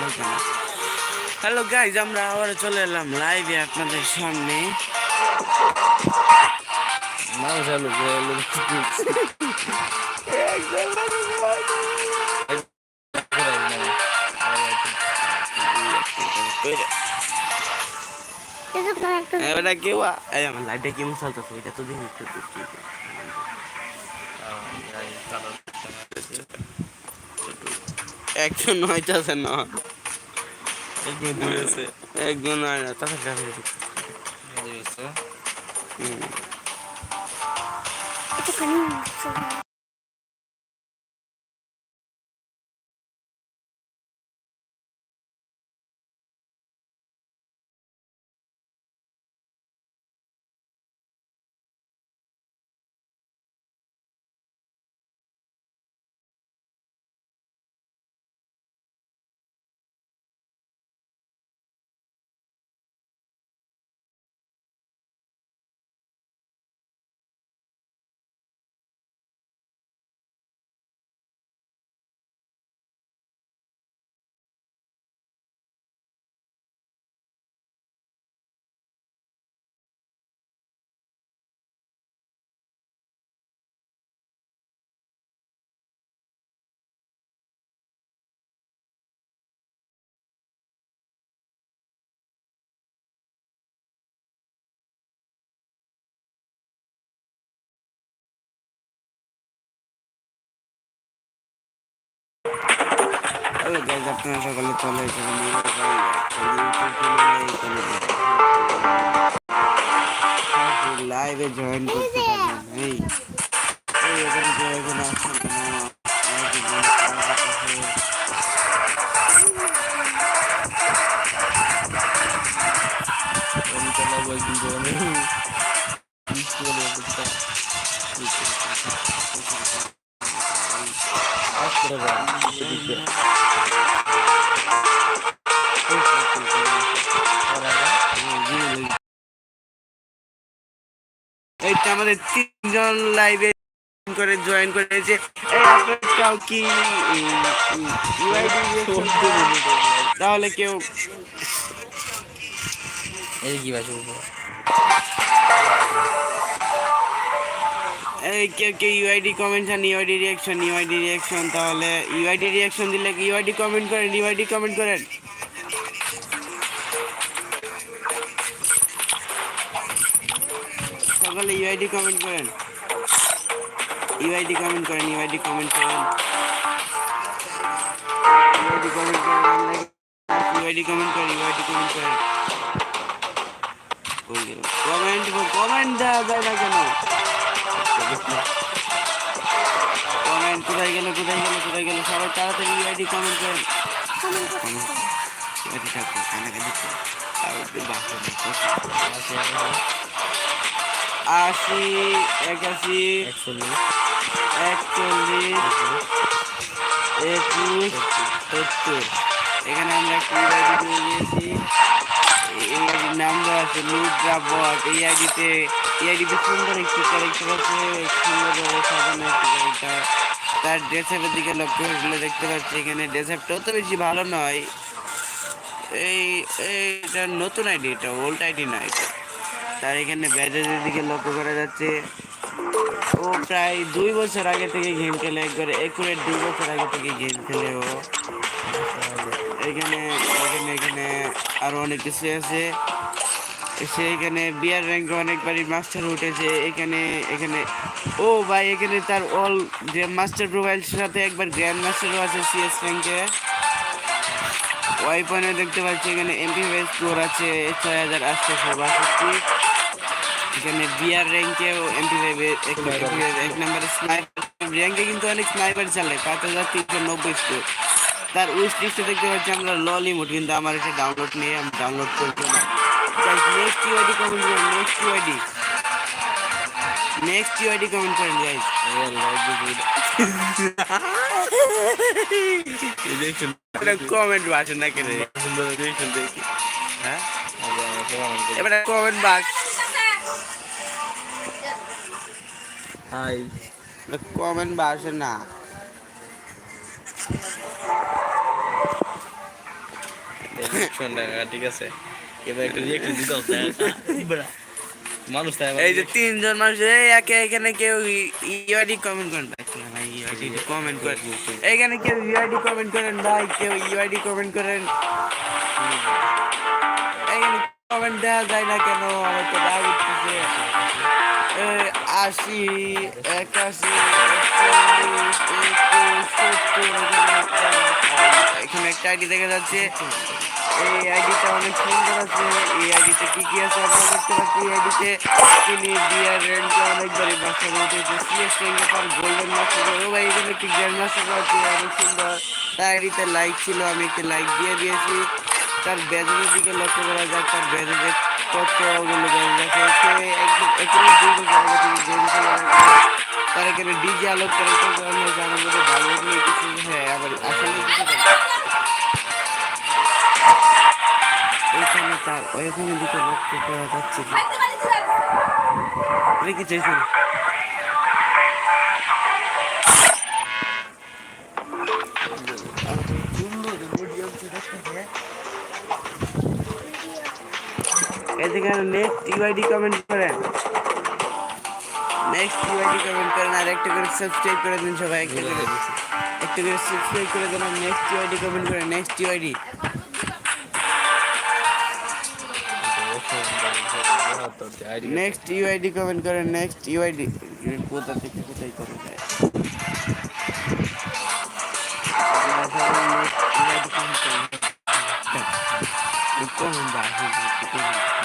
লাগছে না hello guys আমরা আবার চলে এলাম লাইভে আপনাদের সামনে। এবারটা কেউ লাইভটা কেমন চলতেছে? এটা তো দেখি। একজন হইতেছে না। দূরে আছে একজন না তাতে হুম। হ্যালো গাইজ আপনারা সকালে চলে এসেছেন লাইভে জয়েন করতে পারবেন এই এই এখানে কেন আমাকে তো আমাদের তিনজন লাইভে করে জয়েন করেছে। এই আপনারাও কি তাহলে কেউ এই কি এই কেউ কেউ ইউআইডি কমেন্ট চান ইউআইডি রিয়াকশন ইউআইডি রিয়াকশন তাহলে ইউআইডি রিয়াকশন দিলে ইউআইডি কমেন্ট করেন ইউআইডি কমেন্ট করেন সকলে ইউআইডি কমেন্ট করেন ইউআইডি কমেন্ট করেন ইউআইডি কমেন্ট করেন ইউআইডি কমেন্ট করেন ইউআইডি কমেন্ট করেন ইউআইডি কমেন্ট করেন কমেন্ট কমেন্ট দেওয়া যায় না কেন কমেন্ট কোথায় গেল কোথায় গেল কোথায় গেল সবাই তাড়াতাড়ি ইউআইডি কমেন্ট করেন ইউআইডি থাকবে কানাকানি। আশি একাশি একচল্লিশ একচল্লিশ একুশ সত্তর এখানে আমরা একটা ইউআইডি দিয়ে দিয়েছি আইডির আছে নুদ্রা বট। এই আইডিতে এই আইডিতে সুন্দর একটি ক্যারেক্টার আছে, সুন্দরভাবে সাজানো একটি ক্যারেক্টার তার ড্রেসআপের দিকে লক্ষ্য করলে দেখতে পাচ্ছি এখানে ড্রেসআপটাও তো বেশি ভালো নয়। এই, এইটা নতুন আইডি, এটা ওল্ড আইডি না এটা। তার এখানে ব্যাজের দিকে লক্ষ্য করা যাচ্ছে। ও প্রায় দুই বছর আগে থেকে গেম খেলে, একবারে একুরেট দুই বছর আগে থেকে গেম খেলে ও। এখানে এখানে এখানে আরও অনেক কিছু আছে সে এখানে বিয়ার র্যাঙ্কে অনেকবারই মাস্টার উঠেছে এখানে এখানে ও ভাই এখানে তার অল যে মাস্টার প্রোফাইল সাথে একবার গ্র্যান্ড মাস্টারও আছে সিএস র্যাঙ্কে ওয়াইপনে দেখতে পাচ্ছি এখানে এমপি ফাইভ স্কোর আছে ছয় হাজার আটশোশো বাষট্টি এখানে বিআর র্যাঙ্কেও এমপি ফাইভ এক নম্বরে স্নাইপার র্যাঙ্কে কিন্তু অনেক স্নাইপার চালে পাঁচ হাজার তিনশো নব্বই স্কোর তার উইশ লিস্টে দেখতে পাচ্ছি আমরা লল ইমোট কিন্তু আমার এটা ডাউনলোড নিয়ে আমি ডাউনলোড করব না। নেক্সট ইউআইডি কমেন্ট করেন next UID next UID comment করেন গাইস কমেন্ট বাসেন না কেন? হ্যাঁ? এবারে কমেন্ট বাক্স হাই কমেন্ট বা আসে না ঠিক আছে? এবার একটু রিয়েক্ট দিতে হবে মানুষ তাই এই যে তিনজন মানুষ একে এখানে কেউ ইউআইডি কমেন্ট করেন। ভাই ইউআইডি কমেন্ট করেন। এখানে কেউ ইউআইডি কমেন্ট করেন ভাই কেউ ইউআইডি কমেন্ট করেন। এখানে কমেন্ট দেওয়া যায় না কেন? আমার তো রাগ উঠতেছে। একাশি, একুশ এখানে একটা- আইডি দেখা যাচ্ছে। এই আইডিটা অনেক সুন্দর আছে। এই আইডিতে কি কি আছে আমরা দেখতে পাচ্ছি? এই আইডিতে তিনি বিয়ার র্যাঙ্কে অনেকবারই মাস্টার উঠেছে সিএস গোল্ডেন মাস্টার ও ভাই, এখানে একটি গ্র্যান্ড মাস্টার আছে, অনেক সুন্দর। তার আইডিতে লাইক ছিল, আমি একটি লাইক দিয়ে দিয়েছি। তার ব্যাজের দিকে লক্ষ্য করা যাক, তার ব্যাজে কতগুলো তার ডিজে আলোক ক্যারেক্টার করানো লাগলে কিছু হ্যাঁ আবার আসলে ওইখানে তার ওইখানে দিকে লক্ষ্য করা যাচ্ছে রেখে চাইছে এদিকে নেক্সট ইউআইডি কমেন্ট করেন। নেক্সট ইউআইডি কমেন্ট করেন আর একটা করে সাবস্ক্রাইব করে দিন সবাই, একটা করে। একটা করে সাবস্ক্রাইব করে দেন নেক্সট ইউআইডি কমেন্ট করেন next UID next UID comment করেন নেক্সট ইউআইডি কোথা থেকে কোথায়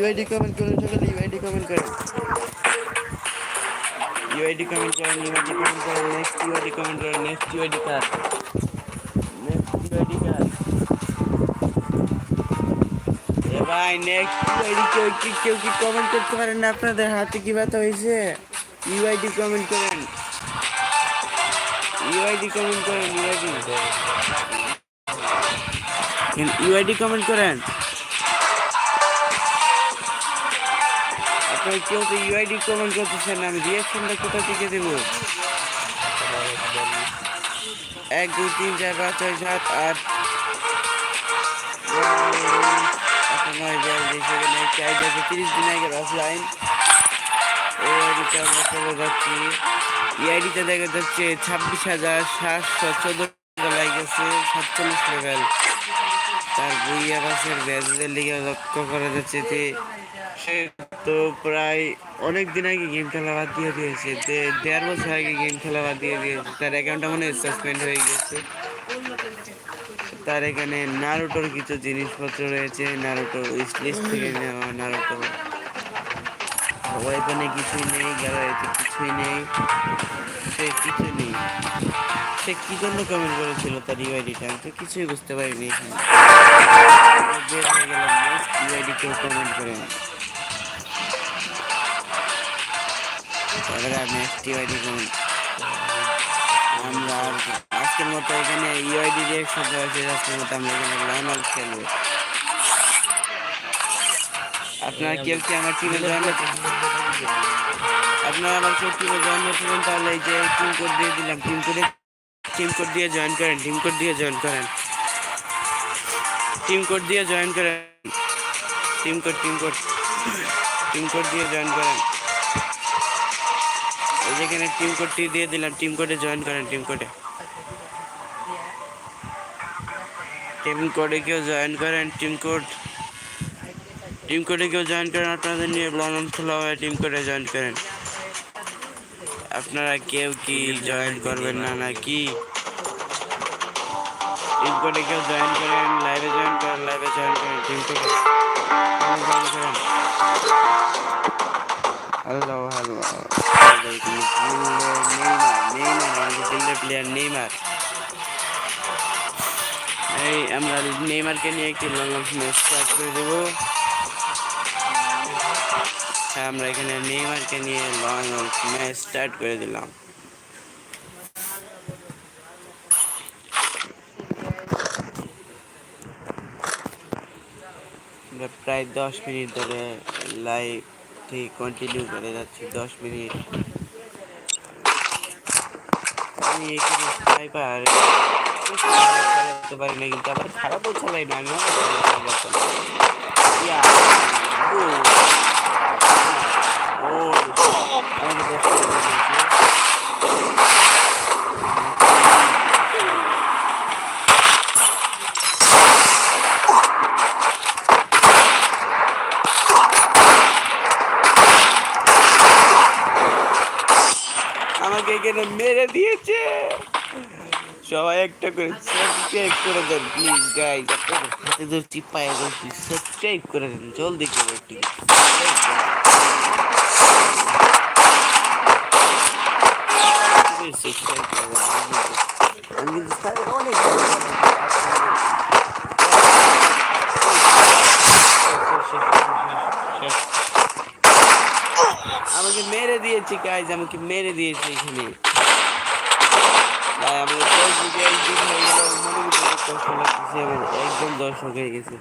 ইউআইডি কমেন্ট করেন সকলে ইউআইডি কমেন্ট করেন ইউআইডি কমেন্ট করেন ইউআইডি কমেন্ট করেন নেক্সট ইউআইডি কমেন্ট করেন নেক্সট ইউআইডি কার নেক্সট ইউআইডি কার এ ভাই নেক্সট ইউআইডি কেউ কি কেউ কি কমেন্ট করতে পারেন না আপনাদের হাতে কি ব্যথা হয়েছে ইউআইডি কমেন্ট করেন ইউআইডি কমেন্ট করেন ইউআইডি ইউআইডি কমেন্ট করেন আপনার কেউ তো ইউআইডি কমেন্ট করতেছেন না, আমি রিয়াকশনটা কোথা থেকে দেব? এক, দুই, তিন, চার, পাঁচ, ছয়, সাত, আট, নয় বিয়াল্লিশ একটি আইডি আছে তিরিশ দিন আগে অফলাইন এই আইডিতে আমরা চলে যাচ্ছি এই আইডিতে দেখা যাচ্ছে ছাব্বিশ হাজার সাতশো চোদ্দ লাইক আছে, সাতচল্লিশ লেভেল তার বইয়া বাসের ব্যাজের লিগে লক্ষ্য করা যাচ্ছে যে সে তো প্রায় অনেক দিন আগে গেম খেলা বাদ দিয়ে দিয়েছে। দেড় বছর আগে গেম খেলা বাদ দিয়ে দিয়েছে। তার অ্যাকাউন্টটা মনে সাসপেন্ড হয়ে গেছে। তার এখানে নারুটোর কিছু জিনিসপত্র রয়েছে। নারুটো উইশলিস্ট থেকে নেওয়া নারুটো এখানে কিছুই নেই গ্যালারিতে কিছুই নেই। সে কিছু নেই। সে কি জন্য কমেন্ট করেছিল তার ইউআইডিটা আমি তো কিছুই বুঝতে পারিনি এখানে। বের হয়ে গেলাম। ইউআইডি কেউ কমেন্ট করেন এবারে নেক্সট ইউআইডি কমেন্ট আমরা আজকের মতো এখানে ইউআইডি রিয়েকশন দেওয়া শেষ আজকের মতো আমরা এখানে লাইনাল খেলব। আপনারা কেউ কি আমার টিমে জয়েন আপনারা আমার কেউ টিমে জয়েন হচ্ছিলেন তাহলে এই যে টিম কোড দিয়ে দিলাম টিম কোডে টিম কোড দিয়ে জয়েন করেন টিম কোড দিয়ে জয়েন করেন। টিম কোড দিয়ে জয়েন করেন। Team code team code team code দিয়ে জয়েন করেন। যেখানে টিম কোডটি দিয়ে দিলাম টিম কোডে জয়েন করেন টিম কোডে টিম কোডে কেউ জয়েন করেন টিম কোড টিম কোডে কেউ জয়েন করেন, আপনাদের নিয়ে ব্লগন খোলা হয় টিম কোডে জয়েন করেন। আপনারা কেউ কি জয়েন করবেন না নাকি? স্কোয়াডে কেউ জয়েন করেন লাইভে জয়েন করেন লাইভে জয়েন করেন টিম করেন। হ্যালো হ্যালো প্লেয়ার নেইমার এই আমরা নেইমারকে নিয়ে একটি লং ম্যাচ স্টার্ট করে দেবো হ্যাঁ আমরা এখানে নেইমারকে নিয়ে লং ম্যাচ স্টার্ট করে দিলাম প্রায় দশ মিনিট ধরে লাইভ ঠিক কন্টিনিউ করে যাচ্ছি দশ মিনিট আমি এখানে স্নাইপার চালাতে পারি না কিন্তু আবার খারাপও চালাই না আমি অনেক ভালো চালাই। ইয়া, ও, ও, আমাকে দশ করে দিয়েছে। আমাকে এখানে মেরে দিয়েছে। সবাই একটা করে সাবস্ক্রাইব করে দেন প্লিজ গাইজ হাতে ধরছি, পায়ে ধরছি সাবস্ক্রাইব করে দেন, জলদি করে একটু। সাবস্ক্রাইব করে দেন আমি কিন্তু তাদের অনেক ভালো ভালো আমাকে মেরে দিয়েছে গাইজ আমাকে মেরে দিয়েছে এখানে। ভাই, আমাদের একদিন হয়ে গেল মনে কষ্ট লাগতেছে আমার দর্শক হয়ে গেছে।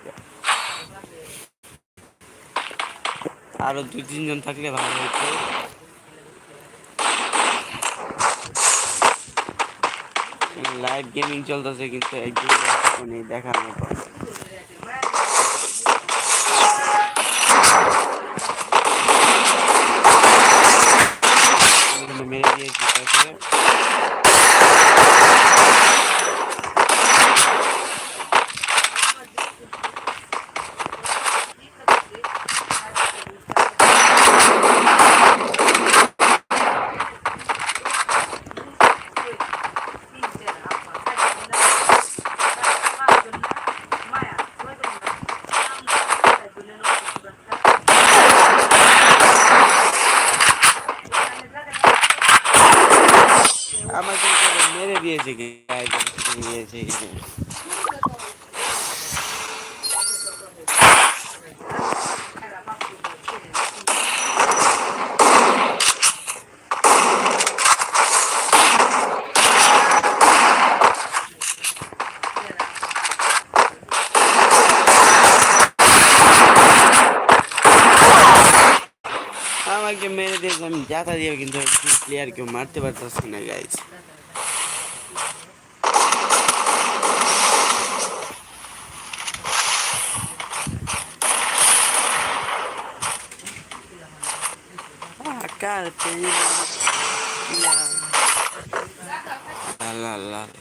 আরও দুই তিনজন থাকলে ভালো হতো। লাইভ গেমিং চলতেছে কিন্তু একদিন দেখার মতো আমি কিন্তু মেরে দিয়েছি তাকে আমাকে এখানে মেরে দিয়েছে গাইজ আমাকে মেরে দিয়েছে, আমি যাতা দিয়ে কিন্তু প্লেয়ার কেউ মারতে পারতেছি না guys Acá, la la la la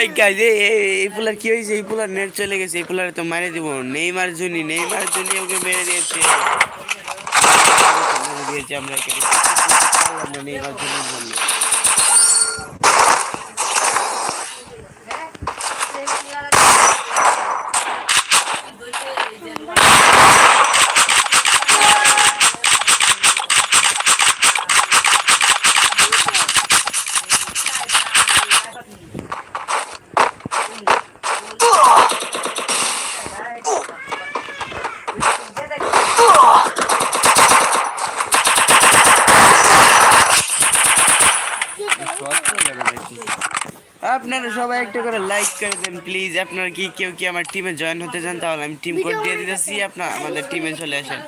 এই কাজ এই পুলার কি হয়েছে? এই পুলার নেট চলে গেছে, এই পুলারে তো মারে দিব। নেইমার জুনি নেইমার জুনি ওকে মেরে দিয়েছে। দিয়েছে, আমরা নেইমার জুনির আপনারা সবাই একটা করে লাইক করে দেন প্লিজ আপনারা কি, কেউ কি আমার টিমে জয়েন হতে চান, তাহলে আমি টিম কোড দিয়ে দিতেছি, আপনার আমাদের টিমে চলে আসেন।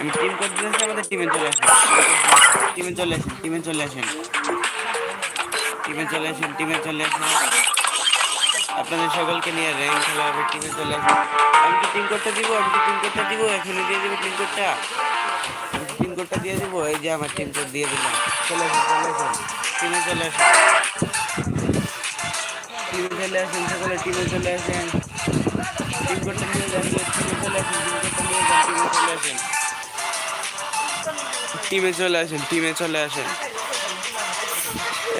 আমি টিম কোড দিতেছি, আমাদের টিমে চলে আসেন। টিমে চলে আসেন টিমে চলে আসেন। টিমে চলে আসেন টিমে চলে আসেন। আপনাদের সকলকে নিয়ে র্যাঙ্ক খেলা হবে টিমে চলে আসেন। আমি কি টিম কোডটা দিব? আমি কি টিম কোডটা দিব? এখনই দিয়ে দেবো টিম কোডটা টিম কোডটা দিয়ে দেবো? এই যে আমার টিম কোড দিয়ে দিলাম। চলে আসেন চলে আসেন। টিমে চলে আসেন। টিমে চলে আসেন, সকলে টিমে চলে আসেন। টিম করতে নিয়ে যান, টিমে চলে আসেন, টিম চলে আসেন, টিমে চলে আসেন।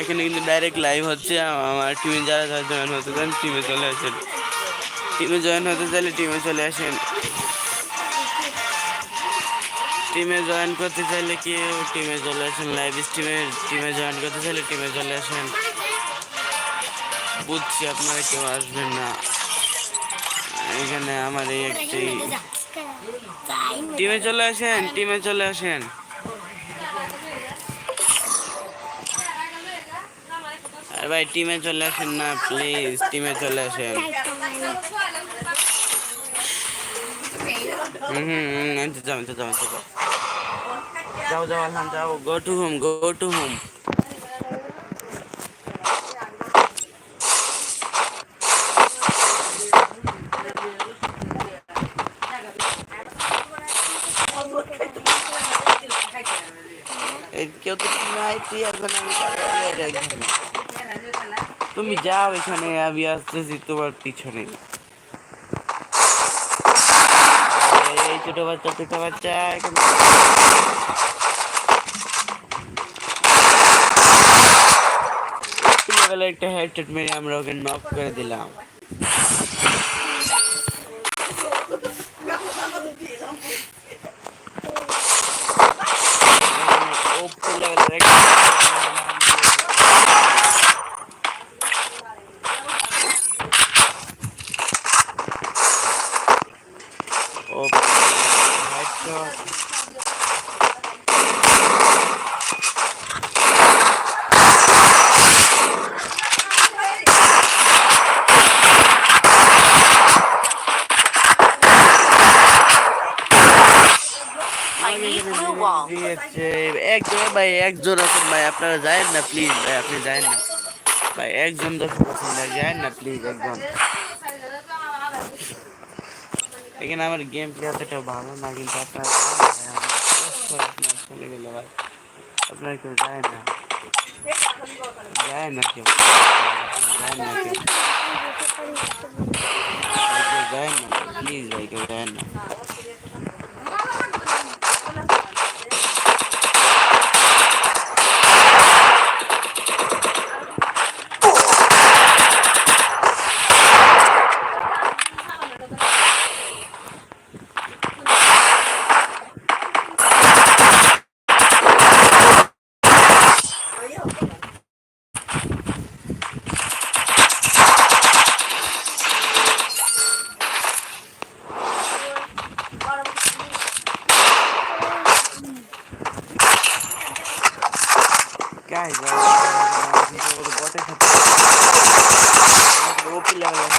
এখানে কিন্তু ডাইরেক্ট লাইভ হচ্ছে, আমার টিমে যারা যারা জয়েন হতে চান টিমে চলে আসেন। টিমে জয়েন হতে চাইলে টিমে চলে আসেন। টিমে জয়েন করতে চাইলে কেউ টিমে চলে আসেন লাইভ স্ট্রিমে টিমে জয়েন করতে চাইলে টিমে চলে আসেন। বুঝছি, আপনারা কেউ আসবেন না। এখানে আমার এই একটি টিমে চলে আসেন, টিমে চলে আসেন। আরে ভাই, টিমে চলে আসেন না, প্লিজ, টিমে চলে আসেন। হুম হুম যাও যাও যাও। যাও go to home go to home এই কেউ তো তুমি যাও এখানে, আমি আসতেছি তোমার পিছনে। এই ছোট বাচ্চা ছোট বাচ্চা, এখানে। একটা হেডশট মেরে আমরা ওকে নক করে দিলাম। একজন ভাই একজন আছেন ভাই আপনারা যায়েন না প্লিজ ভাই আপনি যায়েন না ভাই একজন দর্শক আছেন ভাই যায়েন না প্লিজ একজন এখানে আমার গেম প্লে অতটা ভালো না কিন্তু আপনারা যায়েন না ভাই, আমার কষ্ট আপনার চলে গেল ভাই আপনারা কেউ যায় না যায় না কেউ যায় না কেউ ভাই, কেউ যায় না প্লিজ ভাই কেউ যায় না